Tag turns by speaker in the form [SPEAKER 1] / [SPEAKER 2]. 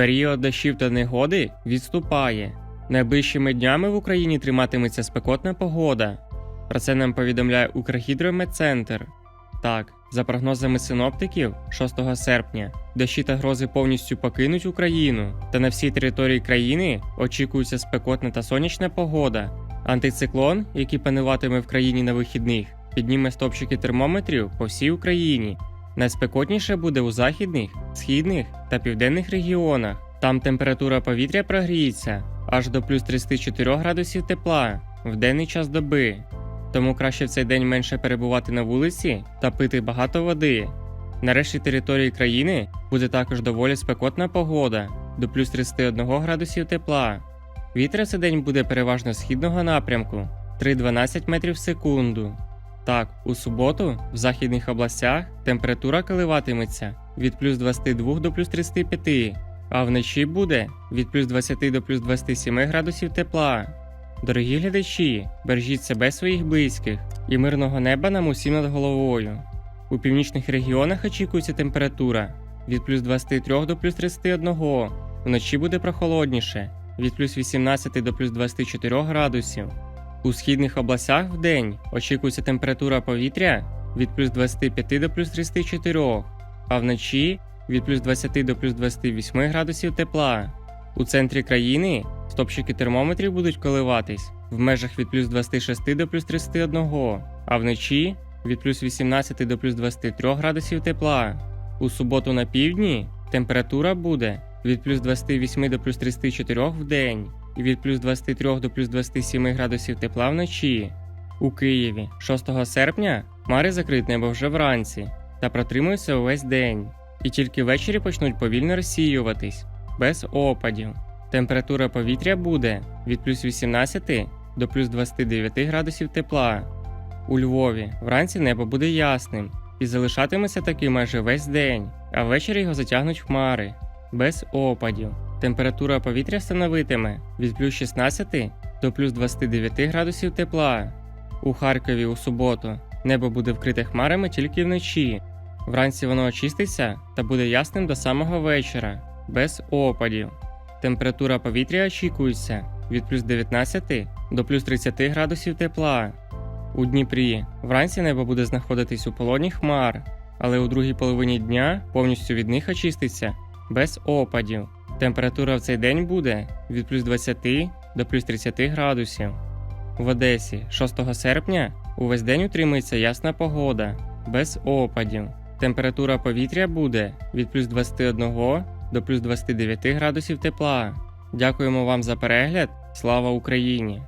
[SPEAKER 1] Період дощів та негоди відступає. Найближчими днями в Україні триматиметься спекотна погода. Про це нам повідомляє Укргідрометцентр. Так, за прогнозами синоптиків, 6 серпня дощі та грози повністю покинуть Україну, та на всій території країни очікується спекотна та сонячна погода. Антициклон, який пануватиме в країні на вихідних, підніме стопчики термометрів по всій Україні. Найспекотніше буде у західних, східних та південних регіонах. Там температура повітря прогріється аж до плюс 34 градусів тепла в денний час доби. Тому краще в цей день менше перебувати на вулиці та пити багато води. На решті території країни буде також доволі спекотна погода до плюс 31 градусів тепла. Вітер цей день буде переважно східного напрямку 3-12 метрів в секунду. Так, у суботу в західних областях температура коливатиметься від плюс 22 до плюс 35, а вночі буде від плюс 20 до плюс 27 градусів тепла. Дорогі глядачі, бережіть себе своїх близьких і мирного неба нам усім над головою. У північних регіонах очікується температура від плюс 23 до плюс 31, вночі буде прохолодніше від плюс 18 до плюс 24 градусів. У східних областях в день очікується температура повітря від плюс 25 до плюс 34, а вночі від плюс 20 до плюс 28 градусів тепла. У центрі країни стопчики термометрів будуть коливатись в межах від плюс 26 до плюс 31, а вночі від плюс 18 до плюс 23 градусів тепла. У суботу на півдні температура буде від плюс 28 до плюс 34 в день від плюс 23 до плюс 27 градусів тепла вночі. У Києві 6 серпня хмари закриють небо вже вранці та протримуються увесь день, і тільки ввечері почнуть повільно розсіюватись без опадів. Температура повітря буде від плюс 18 до плюс 29 градусів тепла. У Львові вранці небо буде ясним і залишатиметься таким майже весь день, а ввечері його затягнуть хмари без опадів. Температура повітря становитиме від плюс 16 до плюс 29 градусів тепла. У Харкові у суботу небо буде вкрите хмарами тільки вночі. Вранці воно очиститься та буде ясним до самого вечора, без опадів. Температура повітря очікується від плюс 19 до плюс 30 градусів тепла. У Дніпрі вранці небо буде знаходитись у полоні хмар, але у другій половині дня повністю від них очиститься без опадів. Температура в цей день буде від плюс 20 до плюс 30 градусів. В Одесі 6 серпня увесь день утримується ясна погода, без опадів. Температура повітря буде від плюс 21 до плюс 29 градусів тепла. Дякуємо вам за перегляд. Слава Україні!